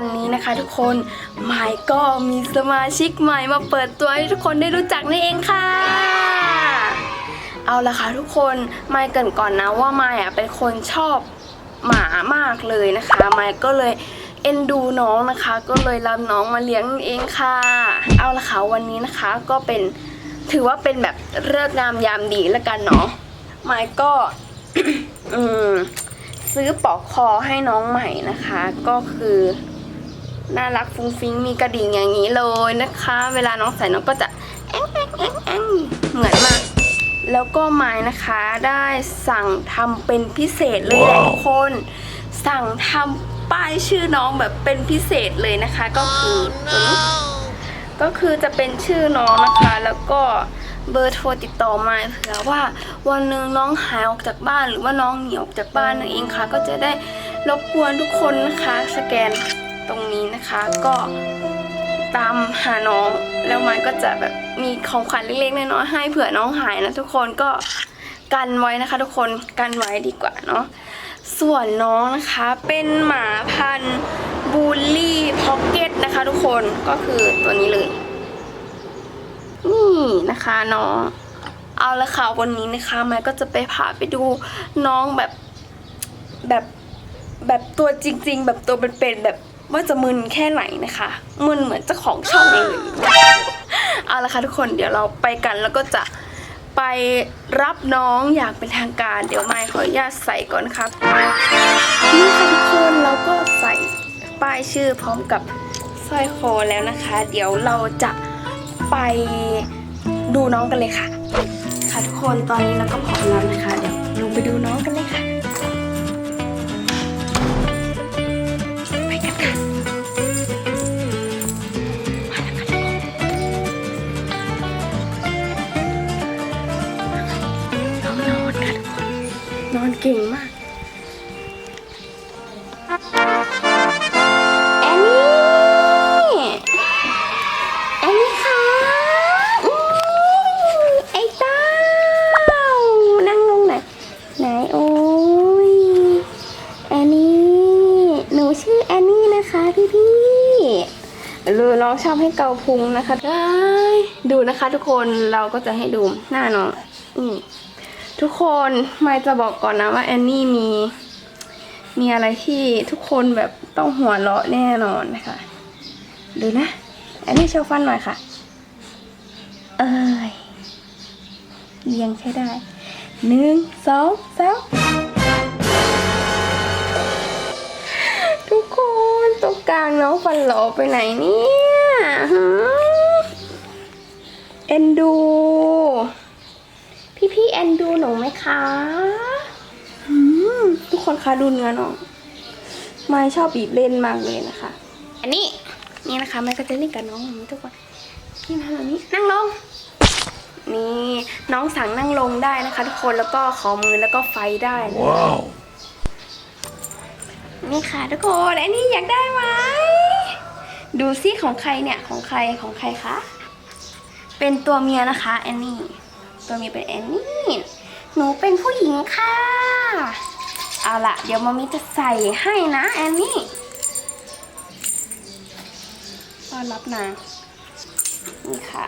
วันนี้นะคะทุกคนไมายก็มีสมาชิกใหม่มาเปิดตัวให้ทุกคนได้รู้จักนั่นเองค่ะ เอาละค่ะทุกคนไมายเกินก่อนนะว่าไมายอะเป็นคนชอบหมามากเลยนะคะไมายก็เลยเอ็นดูน้องนะคะ ก็เลยรับน้องมาเลี้ยงเองค่ะ เอาละค่ะวันนี้นะคะก็เป็นถือว่าเป็นแบบเลิกงามยามดีแล้วกันเนาะไมายก็อืมซื้อปลอกคอให้น้องใหม่นะคะ ก็คือ น่ารักฟุ้งฟิ้งมีกระดิ่งอย่างนี้เลยนะคะ เวลาน้องใส่น้องก็จะแองแองแองแองเหมือนมาก แล้วก็ไม้นะคะได้สั่งทำเป็นพิเศษเลยแหละทุกคน สั่งทำป้ายชื่อน้องแบบเป็นพิเศษเลยนะคะ ก็คือตัวนี้ก็คือจะเป็นชื่อน้องนะคะ แล้วก็เบอร์โทรติดต่อมาเผื่อว่าวันหนึ่งน้องหายออกจากบ้านหรือว่าน้องหนีออกจากบ้านนั่นเองค่ะ ก็จะได้รบกวนทุกคนนะคะ สแกน ตรงนี้นะคะ ก็ตามหาน้องแล้วมันก็จะแบบมีของขวัญเล็กๆน้อยๆให้เผื่อน้องหายนะทุกคนก็กันไว้นะคะ ทุกคนกันไว้ดีกว่าเนาะส่วนน้องนะคะเป็นหมาพันธุ์บูลลี่พ็อกเก็ตนะคะ ทุกคนก็คือตัวนี้เลย นี่นะคะน้องเอาละค่ะวันนี้นะคะไม้ก็จะไปพาไปดูน้องแบบแบบแบบตัวจริง ๆ แบบตัวเป็นๆแบบ ว่าจะมึนแค่ไหนนะคะ มึนเหมือนเจ้าของช่องเองเลยเอาละค่ะทุกคนเดี๋ยวเราไปกันแล้วก็จะไปรับน้องอยางเป็นทางการ เดี๋ยวไม้ขออนุญาตใส่ก่อนครับนี่ค่ะทุกคนเราก็ใส่ป้ายชื่อพร้อมกับสร้อยคอแล้วนะคะ เดี๋ยวเราจะไปดูน้องกันเลยค่ะ ค่ะทุกคนตอนนี้เราก็พร้อมแล้วนะคะ เดี๋ยวลงไปดูน้องกันเลย อนเก่งมากแอนนี่แอนนี่ค่ะอู้ไอ้เต้านั่งลงไหนอยไหนโอ้ยแอนนี่หนูชื่อแอนนี่นะคะพี่พี่รู้น้องชอบให้เกาพุงนะคะได้ดูนะคะทุกคนเราก็จะให้ดูหน้าน้องอืม ทุกคนไม่จะบอกก่อนนะว่าแอนนี่มี มีอะไรที่ทุกคนแบบต้องหัวเราะแน่นอนนะคะดูนะ แอนนี้โชว์ฟันหน่อยค่ะ เอ้ยเรียงใช้ได้หนึ่งสองสามทุกคนตรงกลางน้องฟันหลอไปไหนเนี่ยหือเอ็นดู พี่พี่ๆเอ็นดู หนูไหมคะหืมทุกคนคะดูเนื้อน้องไม่ชอบบีบเล่นมากเลยนะคะ อันนี้นี่นะคะแม่ก็จะเล่นกับน้องแบบนี้ทุกคนนี่มาแบบนี้นั่งลงนี่น้องสั่งนั่งลงได้นะคะ ทุกคนแล้วก็ขอมือแล้วก็ไฟได้นะ Wow. นี่ค่ะทุกคนอันนี้อยากได้ไหมดูซิของใครเนี่ยของใครของใครคะเป็นตัวเมียนะคะแอนนี่ ตัวเมียเป็นแอนนี่ หนูเป็นผู้หญิงค่ะ เอาล่ะเดี๋ยวมามิจะใส่ให้นะแอนนี่ต้อนรับนางนี่ค่ะ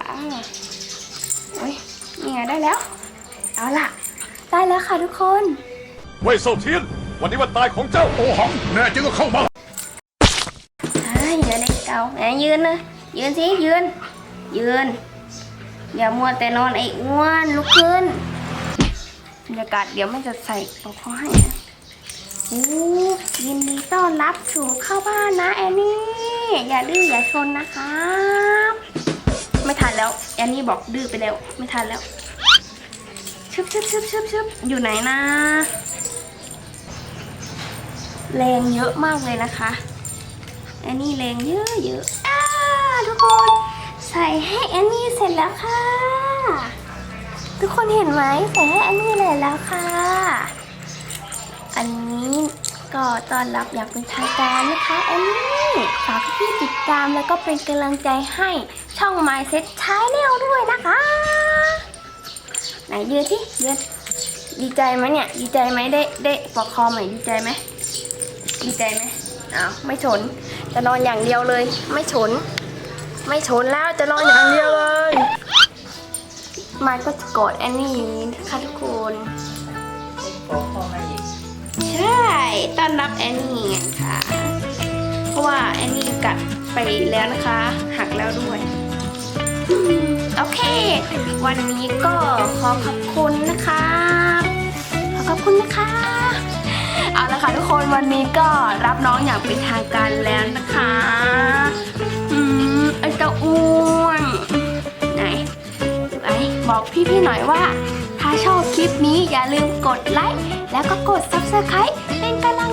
โอ้ยนี่ไงได้แล้ว เอาล่ะ ได้แล้วค่ะทุกคนเว่ยเซาเทียน วันนี้วันตายของเจ้าโอหัง แน่จริงก็เข้ามาใช่เดี๋ยวเด็กเก่าแหมยืนนะยืนสิยืน ยืน อย่ามัวแต่นอนไอ้อ้วนลุกขึ้นบรรยากาศเดี๋ยวไม่จะใส่ปอกคอให้นะโอ้ยินดีต้อนรับสู่เข้าบ้านนะแอนนี่อย่าดื้ออย่าชนนะคะไม่ทันแล้วแอนนี่บอกดื้อไปแล้ว ไม่ทันแล้วชึบชึบชึบชึบชึบอยู่ไหนนะ แรงเยอะมากเลยนะคะแอนนี่แรงเยอะเยอะๆอ่าทุกคน ใส่ให้แอนนี่เสร็จแล้วค่ะ ทุกคนเห็นไหมใส่ให้แอนนี่เลยแล้วค่ะ อันนี้ก็ตอนรับอย่างเป็นทางการนะคะแอนนี่ฝากพี่ติดตามแล้วก็เป็นกำลังใจให้ช่อง My Set Channel ด้วยนะคะ ไหนยืนที่ยืนดีใจไหมเนี่ย ดีใจไหมได้ได้ปอกคอใหม่ดีใจไหมดีใจไหมอ้าวไม่สนจะนอนอย่างเดียวเลยไม่ชน ไม่ชนแล้วจะนอนอย่างเดียวเลยมายก็จะกอดแอนนี่อย่างนี้นะคะทุกคนบอกพ่อมาอีกใช่ต้อนรับแอนนี่ไงค่ะ เพราะว่าแอนนี่กัดไปแล้วนะคะ หักแล้วด้วยอืมโอเค วันนี้ก็ขอขอบคุณนะคะขอขอบคุณนะคะเอาละค่ะทุกคนวันนี้ก็รับน้องอย่างเป็นทางการแล้วนะคะ บอกพี่ๆหน่อยว่า ถ้าชอบคลิปนี้อย่าลืมกดไลค์แล้วก็กด Subscribe เป็นกำลัง